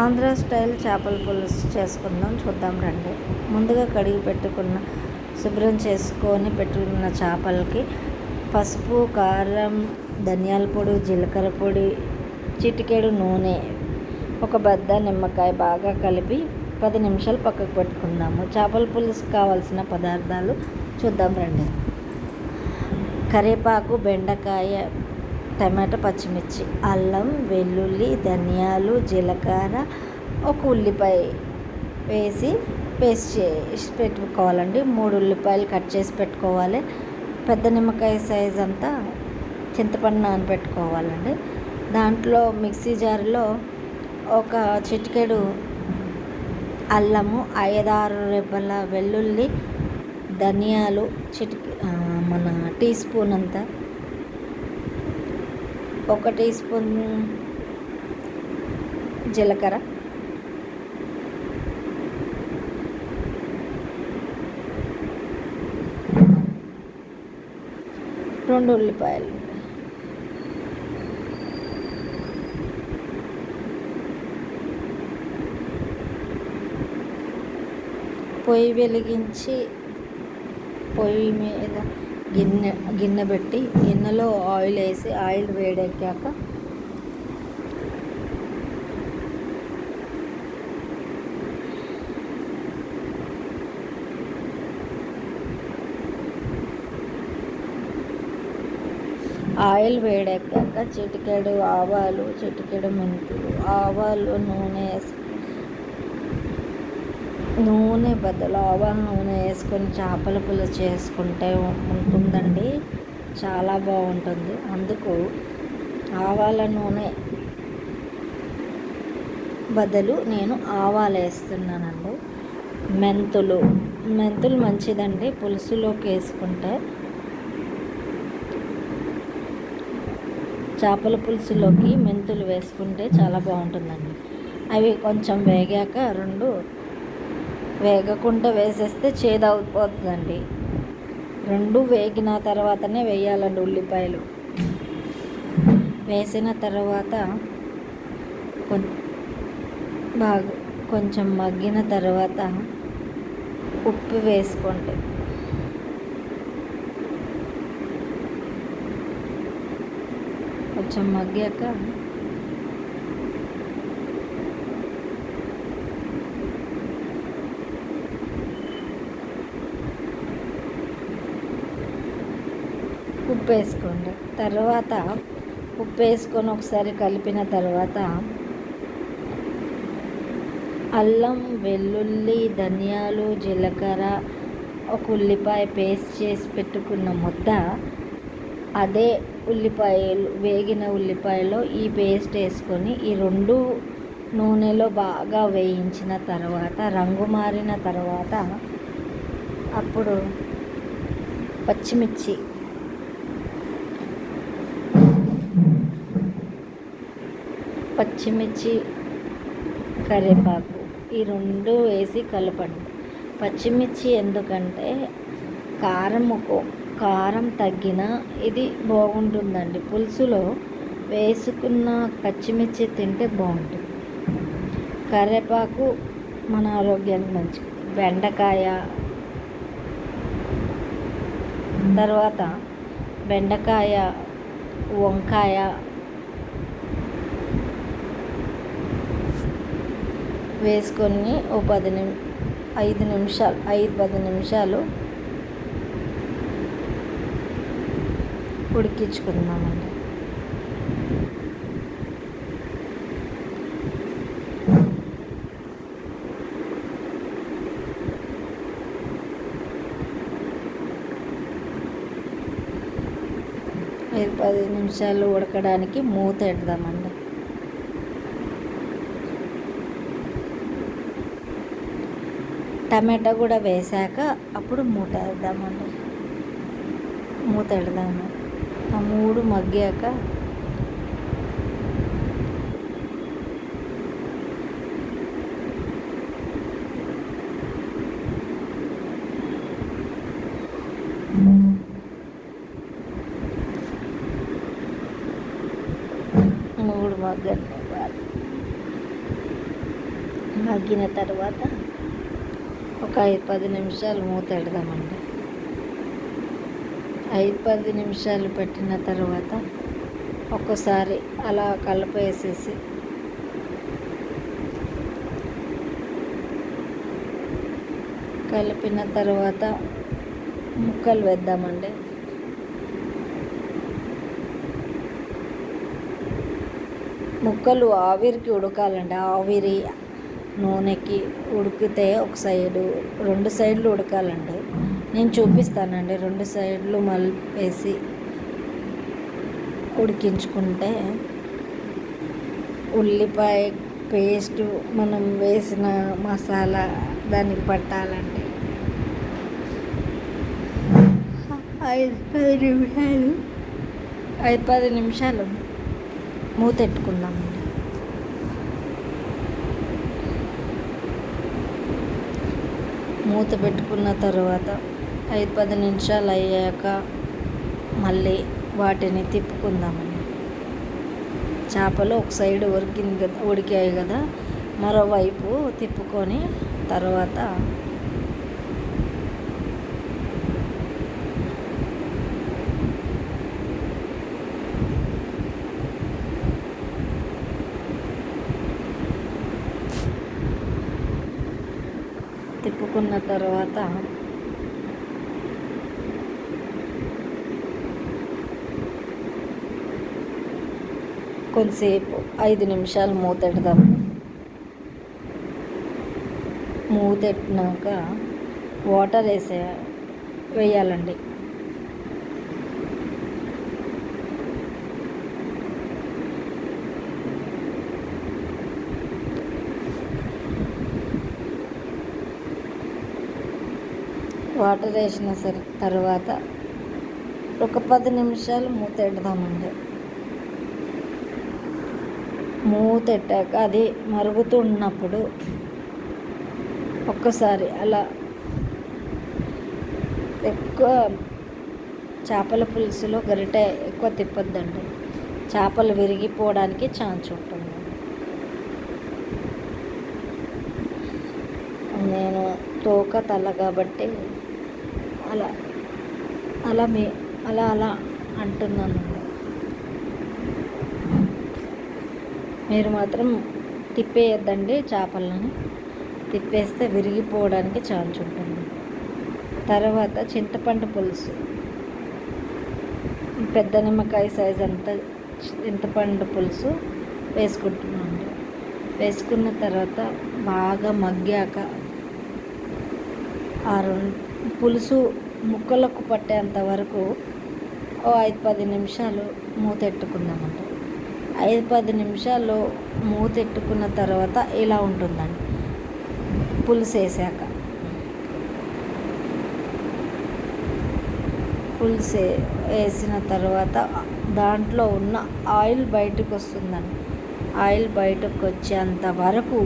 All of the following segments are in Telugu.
ఆంధ్ర స్టైల్ చేపల పులుసు చేసుకుందాం చూద్దాం రండి. ముందుగా కడిగి పెట్టుకున్న శుభ్రం చేసుకొని పెట్టుకున్న చేపలకి పసుపు కారం ధనియాల పొడి జీలకర్ర పొడి చిటికెడు నూనె ఒక బద్ద నిమ్మకాయ బాగా కలిపి పది నిమిషాలు పక్కకు పెట్టుకుందాము. చేపల పులుసు కావాల్సిన పదార్థాలు చూద్దాం రండి. కరివేపాకు బెండకాయ టమాటా పచ్చిమిర్చి అల్లం వెల్లుల్లి ధనియాలు జీలకర్ర ఒక ఉల్లిపాయ వేసి పేస్ట్ చేసి పెట్టుకోవాలండి. మూడు ఉల్లిపాయలు కట్ చేసి పెట్టుకోవాలి. పెద్ద నిమ్మకాయ సైజ్ అంతా చింతపండు నానబెట్టుకోవాలండి. దాంట్లో మిక్సీ జార్లో ఒక చిటికెడు అల్లము ఐదారు రెబ్బల వెల్లుల్లి ధనియాలు చిటికి మన టీ స్పూన్ అంతా ఒక టీ స్పూన్ జీలకర్ర. రెండు ఉల్లిపాయలు. పొయ్యి వెలిగించి పొయ్యి మీద గిన్నె గిన్నె పెట్టి గిన్నెలో ఆయిల్ వేసి ఆయిల్ వేడెక్కాక ఆయిల్ వేడెక్కాక చిటికెడు ఆవాలు చిటికెడు మెంతులు ఆవాలు నూనె వేసి నూనె బదులు ఆవాల నూనె వేసుకొని చేపల పులుసు చేసుకుంటే ఉంటుందండి. చాలా బాగుంటుంది. అందుకు ఆవాల నూనె బదులు నేను ఆవాలు వేస్తున్నానండి. మెంతులు మెంతులు మంచిదండి. పులుసులోకి వేసుకుంటే చేపల పులుసులోకి మెంతులు వేసుకుంటే చాలా బాగుంటుందండి. అవి కొంచెం వేగాక రెండు వేగకుండా వేసేస్తే చేదు అవుతుందండి రెండు వేగిన తర్వాతనే వేయాలండి ఉల్లిపాయలు. వేసిన తర్వాత బాగా కొంచెం మగ్గిన తర్వాత ఉప్పు వేసుకోండి. కొంచెం మగ్గాక ఉప్పు వేసుకోండి తర్వాత ఉప్పు వేసుకొని ఒకసారి కలిపిన తర్వాత అల్లం వెల్లుల్లి ధనియాలు జీలకర్ర ఒక ఉల్లిపాయ పేస్ట్ చేసి పెట్టుకున్న ముద్ద అదే ఉల్లిపాయలు వేగిన ఉల్లిపాయలో ఈ పేస్ట్ వేసుకొని ఈ రెండు నూనెలో బాగా వేయించిన తర్వాత రంగు మారిన తర్వాత అప్పుడు పచ్చిమిర్చి పచ్చిమిర్చి కరివేపాకు. ఈ రెండు వేసి కలపండి. పచ్చిమిర్చి ఎందుకంటే కారం కారం తగ్గిన ఇది బాగుంటుందండి. పులుసులో వేసుకున్న పచ్చిమిర్చి తింటే బాగుంటుంది. కరివేపాకు మన ఆరోగ్యానికి మంచిది. బెండకాయ తర్వాత బెండకాయ వంకాయ వేసుకొని ఓ పది నిమి ఐదు నిమిషాలు ఐదు పది నిమిషాలు ఉడికించుకుందామండి. ఐదు పది నిమిషాలు ఉడకడానికి మూత పెడదామండి. టమాటా కూడా వేసాక అప్పుడు మూత వేద్దామండి మూత పెడదాము ఆ మూడు మగ్గాక మూడు మగ్గని మగ్గిన తర్వాత ఒక ఐదు పది నిమిషాలు మూత పెడదామండి. ఐదు పది నిమిషాలు పెట్టిన తర్వాత ఒక్కసారి అలా కలిపేసేసి కలిపిన తర్వాత ముక్కలు వేద్దామండి. ముక్కలు ఆవిరికి ఉడకాలండి. ఆవిరి నూనెకి ఉడికితే ఒక సైడు రెండు సైడ్లు ఉడకాలండి. నేను చూపిస్తానండి. రెండు సైడ్లు మలిపేసి ఉడికించుకుంటే ఉల్లిపాయ పేస్టు మనం వేసిన మసాలా దానికి పట్టాలండి. ఐదు పది నిమిషాలు. ఐదు పది నిమిషాలు మూతెట్టుకుందాము మూత పెట్టుకున్న తర్వాత ఐదు పది నిమిషాలు అయ్యాక మళ్ళీ వాటిని తిప్పుకుందామని. చేపలు ఒక సైడ్ ఉడికింది కదా ఉడికాయి కదా మరోవైపు తిప్పుకొని తర్వాత తిప్పుకున్న తర్వాత కొంతసేపు ఐదు నిమిషాలు మూతెడదాం. మూతెట్టినాక వాటర్ వేసే వేయాలండి. వాటర్ వేసిన సరి తర్వాత ఒక పది నిమిషాలు మూత పెడదామండి మూత పెట్టాక అది మరుగుతున్నప్పుడు ఒక్కసారి అలా ఎక్కువ చేపల పులుసులో గరిట ఎక్కువ తిప్పొద్దండి. చేపలు విరిగిపోవడానికి ఛాన్స్ ఉంటుంది. నేను తోక తల కాబట్టి అలా అలా మే అలా అలా అంటున్నాను. మీరు మాత్రం తిప్పేయద్దండి చేపలను. తిప్పేస్తే విరిగిపోవడానికి ఛాన్స్ ఉంటుంది. తర్వాత చింతపండు పులుసు. పెద్ద నిమ్మకాయ సైజ్ అంతా చింతపండు పులుసు వేసుకుంటున్నాను. వేసుకున్న తర్వాత బాగా మగ్గాక ఆ రెండు పులుసు ముక్కలకు పట్టేంత వరకు ఓ ఐదు పది నిమిషాలు మూతెట్టుకుందామంట. ఐదు పది నిమిషాలు మూతెట్టుకున్న తర్వాత ఇలా ఉంటుందండి పులుసు వేసాక పులుసు వేసిన తర్వాత దాంట్లో ఉన్న ఆయిల్ బయటకు వస్తుందండి ఆయిల్ బయటకు వచ్చేంత వరకు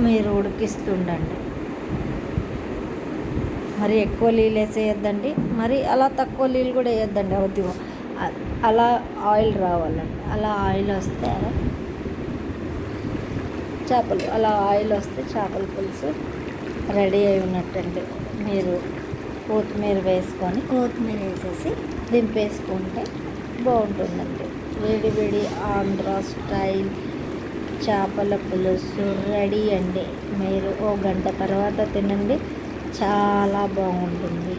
మీరు ఉడికిస్తుండండి మరి ఎక్కువ నీళ్ళు వేసేయద్దండి. మరి అలా తక్కువ నీళ్ళు కూడా వేయద్దండి అవద్దు. అలా ఆయిల్ రావాలండి. అలా ఆయిల్ వస్తే చేపలు అలా ఆయిల్ వస్తే చేపల పులుసు రెడీ అయి ఉన్నట్టండి. మీరు కొత్తిమీర వేసుకొని కొత్తిమీర వేసేసి దింపేసుకుంటే బాగుంటుందండి. వేడి వేడి ఆంధ్ర స్టైల్ చేపల పులుసు రెడీ అండి. మీరు ఓ గంట తర్వాత తినండి. చాలా బాగుంటుంది.